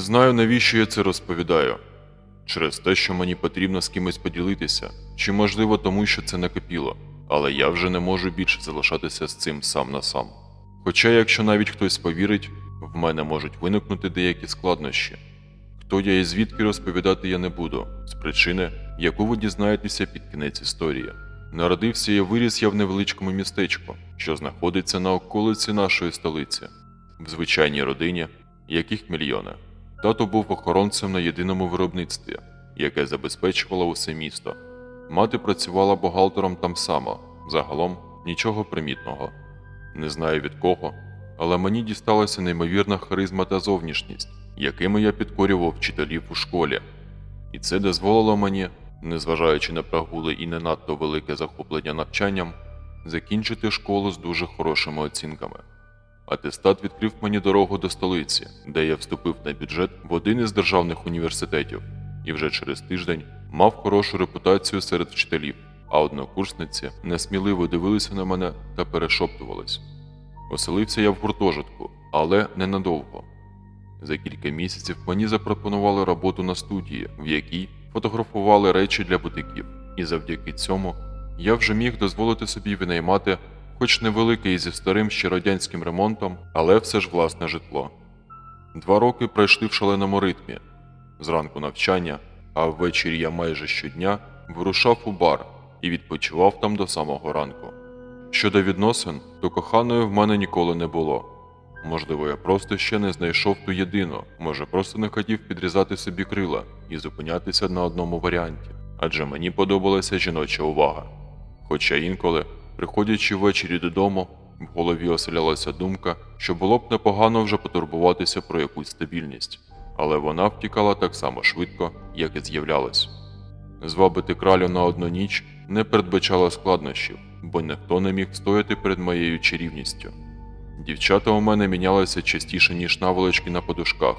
знаю, навіщо я це розповідаю. Через те, що мені потрібно з кимось поділитися, чи можливо тому, що це накипіло, але я вже не можу більше залишатися з цим сам на сам. Хоча, якщо навіть хтось повірить, в мене можуть виникнути деякі складнощі. Хто я і звідки розповідати я не буду, з причини, яку ви дізнаєтеся під кінець історії. Народився і виріс я в невеличкому містечку, що знаходиться на околиці нашої столиці, в звичайній родині, яких мільйони. Тато був охоронцем на єдиному виробництві, яке забезпечувало усе місто. Мати працювала бухгалтером там само, загалом нічого примітного. Не знаю від кого, але мені дісталася неймовірна харизма та зовнішність, якими я підкорював вчителів у школі. І це дозволило мені, незважаючи на прогули і не надто велике захоплення навчанням, закінчити школу з дуже хорошими оцінками. Атестат відкрив мені дорогу до столиці, де я вступив на бюджет в один із державних університетів і вже через тиждень мав хорошу репутацію серед вчителів, а однокурсниці несміливо дивилися на мене та перешоптувались. Оселився я в гуртожитку, але ненадовго. За кілька місяців мені запропонували роботу на студії, в якій фотографували речі для бутиків, і завдяки цьому я вже міг дозволити собі винаймати, хоч невеликий зі старим ще радянським ремонтом, але все ж власне житло. Два роки пройшли в шаленому ритмі. Зранку навчання, а ввечері я майже щодня вирушав у бар і відпочивав там до самого ранку. Щодо відносин, то коханої в мене ніколи не було. Можливо, я просто ще не знайшов ту єдину, може, просто не хотів підрізати собі крила і зупинятися на одному варіанті, адже мені подобалася жіноча увага. Хоча інколи, приходячи ввечері додому, в голові оселялася думка, що було б непогано вже потурбуватися про якусь стабільність, але вона втікала так само швидко, як і з'являлась. Звабити кралю на одну ніч не передбачало складнощів, бо ніхто не міг стояти перед моєю чарівністю. Дівчата у мене мінялися частіше, ніж наволочки на подушках.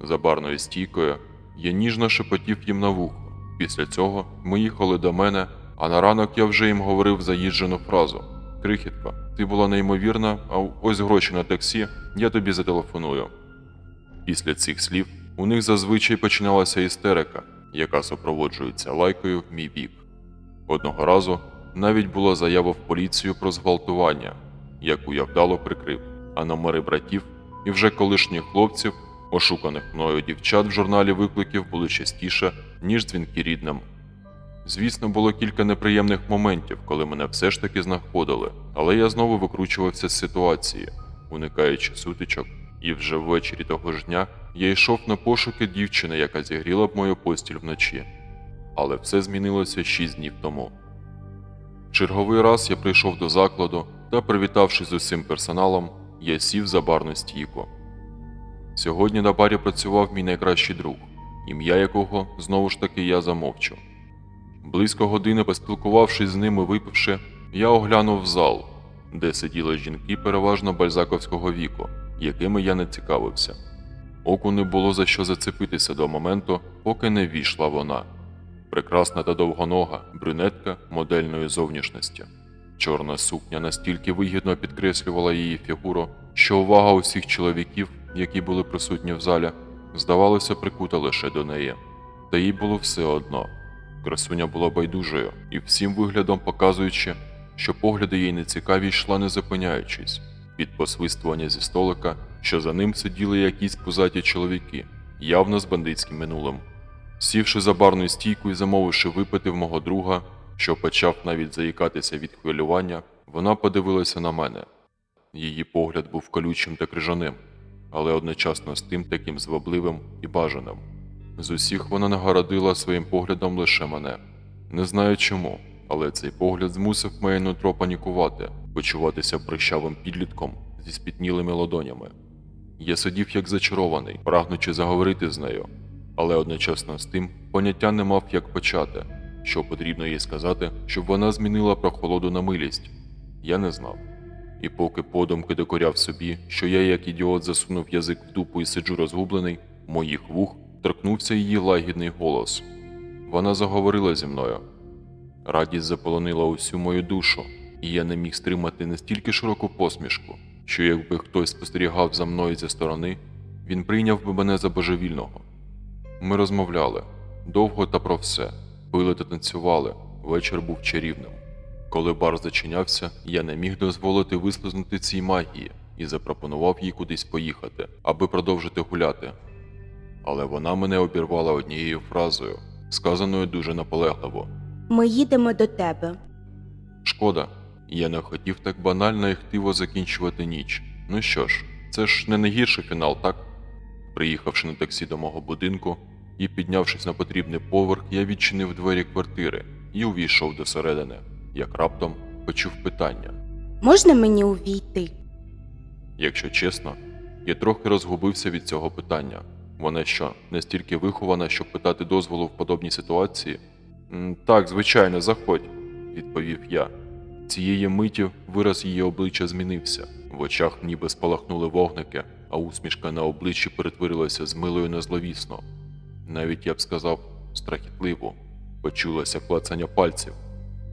За барною стійкою я ніжно шепотів їм на вухо. Після цього ми їхали до мене, а на ранок я вже їм говорив заїжджену фразу: Крихітко, ти була неймовірна, а ось гроші на таксі, я тобі зателефоную. Після цих слів у них зазвичай починалася істерика, яка супроводжується лайкою в мій бік. Одного разу навіть була заява в поліцію про зґвалтування, яку я вдало прикрив, а номери братів і вже колишніх хлопців, ошуканих мною дівчат в журналі викликів були частіше, ніж дзвінки рідним. Звісно, було кілька неприємних моментів, коли мене все ж таки знаходили, але я знову викручувався з ситуації, уникаючи сутичок, і вже ввечері того ж дня я йшов на пошуки дівчини, яка зігріла б мою постіль вночі. Але все змінилося шість днів тому. Черговий раз я прийшов до закладу та, привітавшись з усім персоналом, я сів за барну стійку. Сьогодні на барі працював мій найкращий друг, ім'я якого знову ж таки я замовчу. Близько години поспілкувавшись з ним і випивши, я оглянув зал, де сиділи жінки переважно бальзаковського віку, якими я не цікавився. Оку не було за що зацепитися до моменту, поки не війшла вона. Прекрасна та довгонога, брюнетка модельної зовнішності. Чорна сукня настільки вигідно підкреслювала її фігуру, що увага усіх чоловіків, які були присутні в залі, здавалося, прикута лише до неї. Та їй було все одно. Красуня була байдужою і всім виглядом показуючи, що погляди їй нецікаві йшла не зупиняючись, під посвистування зі столика, що за ним сиділи якісь пузаті чоловіки, явно з бандитським минулим. Сівши за барну стійку і замовивши випити в мого друга, що почав навіть заїкатися від хвилювання, вона подивилася на мене. Її погляд був колючим та крижаним, але одночасно з тим таким звабливим і бажаним. З усіх вона нагородила своїм поглядом лише мене. Не знаю чому, але цей погляд змусив моє нутро панікувати, почуватися прищавим підлітком зі спітнілими ладонями. Я сидів як зачарований, прагнучи заговорити з нею, але одночасно з тим поняття не мав як почати, що потрібно їй сказати, щоб вона змінила прохолоду на милість. Я не знав. І поки подумки докоряв собі, що я як ідіот засунув язик в дупу і сиджу розгублений, моїх вух торкнувся її лагідний голос. Вона заговорила зі мною. Радість заполонила усю мою душу, і я не міг стримати настільки широку посмішку, що якби хтось спостерігав за мною зі сторони, він прийняв би мене за божевільного. Ми розмовляли довго та про все, пили та танцювали, вечір був чарівним. Коли бар зачинявся, я не міг дозволити вислизнути цій магії і запропонував їй кудись поїхати, аби продовжити гуляти. Але вона мене обірвала однією фразою, сказаною дуже наполегливо. Ми їдемо до тебе. Шкода, я не хотів так банально і хтиво закінчувати ніч. Ну що ж, це ж не найгірший фінал, так? Приїхавши на таксі до мого будинку і піднявшись на потрібний поверх, я відчинив двері квартири і увійшов до середини, як раптом почув питання. Можна мені увійти? Якщо чесно, я трохи розгубився від цього питання. Вона що, настільки вихована, щоб питати дозволу в подобній ситуації? Так, звичайно, заходь, відповів я. Цієї миті вираз її обличчя змінився. В очах ніби спалахнули вогники, а усмішка на обличчі перетворилася з милою на зловісно. Навіть я б сказав страхітливо, почулося клацання пальців.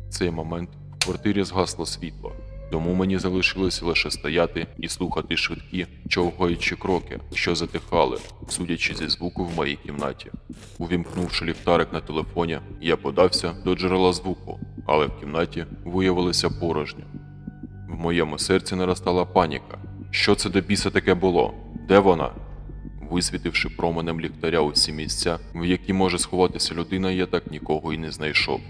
В цей момент в квартирі згасло світло, тому мені залишилося лише стояти і слухати швидкі, човгаючі кроки, що затихали, судячи зі звуку в моїй кімнаті. Увімкнувши ліхтарик на телефоні, я подався до джерела звуку, але в кімнаті виявилося порожньо. В моєму серці наростала паніка. Що це до біса таке було? Де вона? Висвітивши променем ліхтаря усі місця, в які може сховатися людина, я так нікого й не знайшов.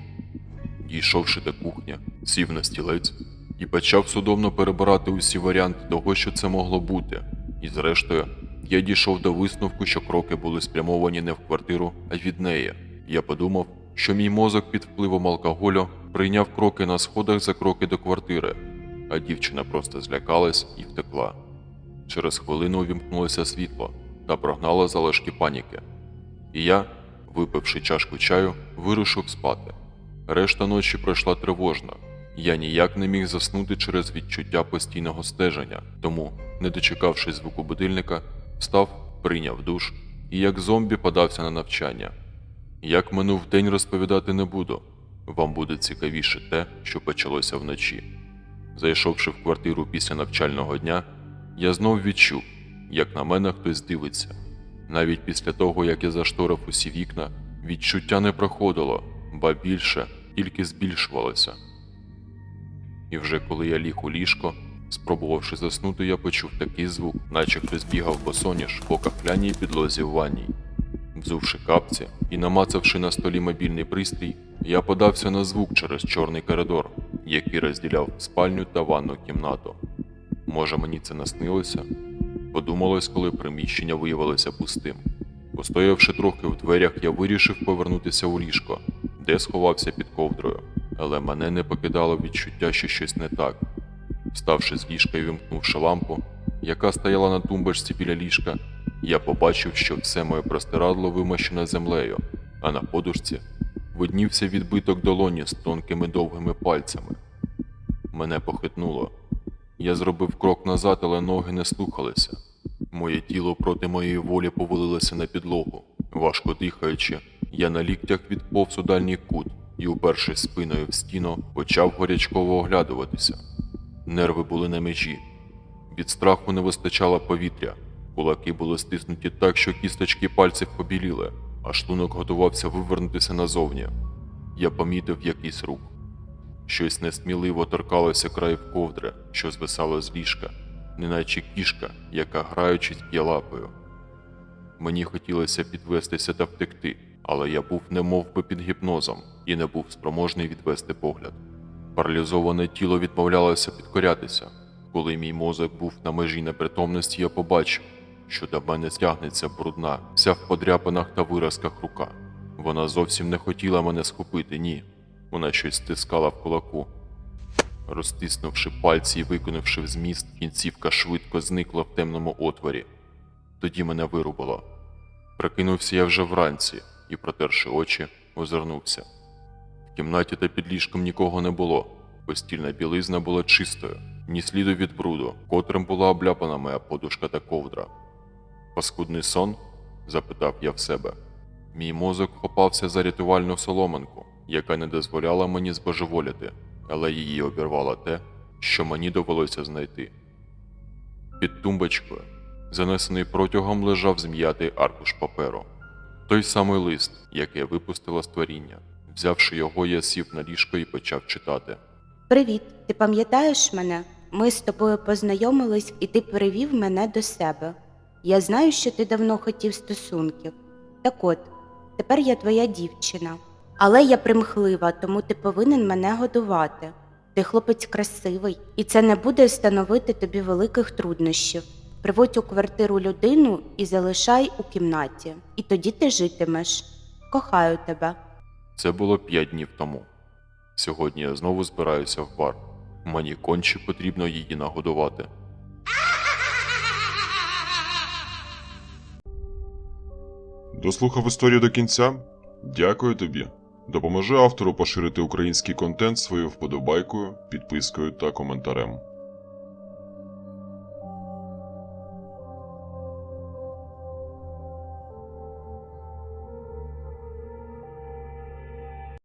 Дійшовши до кухні, сів на стілець і почав судомно перебирати усі варіанти того, що це могло бути. І зрештою, я дійшов до висновку, що кроки були спрямовані не в квартиру, а від неї. Я подумав, що мій мозок під впливом алкоголю прийняв кроки на сходах за кроки до квартири, а дівчина просто злякалась і втекла. Через хвилину увімкнулося світло та прогнало залишки паніки. І я, випивши чашку чаю, вирушив спати. Решта ночі пройшла тривожно. Я ніяк не міг заснути через відчуття постійного стеження, тому, не дочекавшись звуку будильника, встав, прийняв душ і як зомбі подався на навчання. Як минув день розповідати не буду. Вам буде цікавіше те, що почалося вночі. Зайшовши в квартиру після навчального дня, я знов відчув, як на мене хтось дивиться. Навіть після того, як я зашторив усі вікна, відчуття не проходило, ба більше тільки збільшувалося. І вже коли я ліг у ліжко, спробувавши заснути, я почув такий звук, наче хтось бігав босоніж по кахляній підлозі в ванній. Взувши капці і намацавши на столі мобільний пристрій, я подався на звук через чорний коридор, який розділяв спальню та ванну кімнату. Може, мені це наснилося? Подумалось, коли приміщення виявилося пустим. Постоявши трохи в дверях, я вирішив повернутися у ліжко, де сховався під ковдрою, але мене не покидало відчуття, що щось не так. Вставши з ліжка і вимкнувши лампу, яка стояла на тумбочці біля ліжка, я побачив, що все моє простирадло вимощене землею, а на подушці виднівся відбиток долоні з тонкими довгими пальцями. Мене похитнуло. Я зробив крок назад, але ноги не слухалися. Моє тіло проти моєї волі повалилося на підлогу. Важко дихаючи, я на ліктях відповз у дальній кут і, упершись спиною в стіну, почав горячково оглядуватися. Нерви були на межі. Від страху не вистачало повітря. Кулаки були стиснуті так, що кісточки пальців побіліли, а шлунок готувався вивернутися назовні. Я помітив якийсь рух. Щось несміливо торкалося країв ковдри, що звисало з ліжка, неначе кішка, яка граючись б'є лапою. Мені хотілося підвестися та втекти, але я був немов би під гіпнозом і не був спроможний відвести погляд. Паралізоване тіло відмовлялося підкорятися. Коли мій мозок був на межі непритомності, я побачив, що до мене стягнеться брудна, вся в подряпинах та виразках рука. Вона зовсім не хотіла мене схопити, ні. Вона щось стискала в кулаку. Розтиснувши пальці і виконавши в зміст, кінцівка швидко зникла в темному отворі. Тоді мене вирубило. Прокинувся я вже вранці і, протерши очі, озирнувся. Кімнаті та під ліжком нікого не було. Постільна білизна була чистою, ні сліду від бруду, котрим була обляпана моя подушка та ковдра. Паскудний сон? запитав я в себе. Мій мозок хопався за рятувальну соломинку, яка не дозволяла мені збожеволіти, але її обірвало те, що мені довелося знайти. Під тумбочкою, Занесений протягом лежав зм'ятий аркуш паперу. Той самий лист, який випустила створіння. Взявши його, я сів на ліжко і почав читати. Привіт, ти пам'ятаєш мене? Ми з тобою познайомились, і ти перевів мене до себе. Я знаю, що ти давно хотів стосунків. Так от, тепер я твоя дівчина. Але я примхлива, тому ти повинен мене годувати. Ти хлопець красивий, і це не буде становити тобі великих труднощів. Приводь у квартиру людину і залишай у кімнаті, і тоді ти житимеш. Кохаю тебе. Це було п'ять днів тому. Сьогодні я знову збираюся в бар. Мені конче потрібно її нагодувати. Дослухав історію до кінця? Дякую тобі. Допоможи автору поширити український контент своєю вподобайкою, підпискою та коментарем.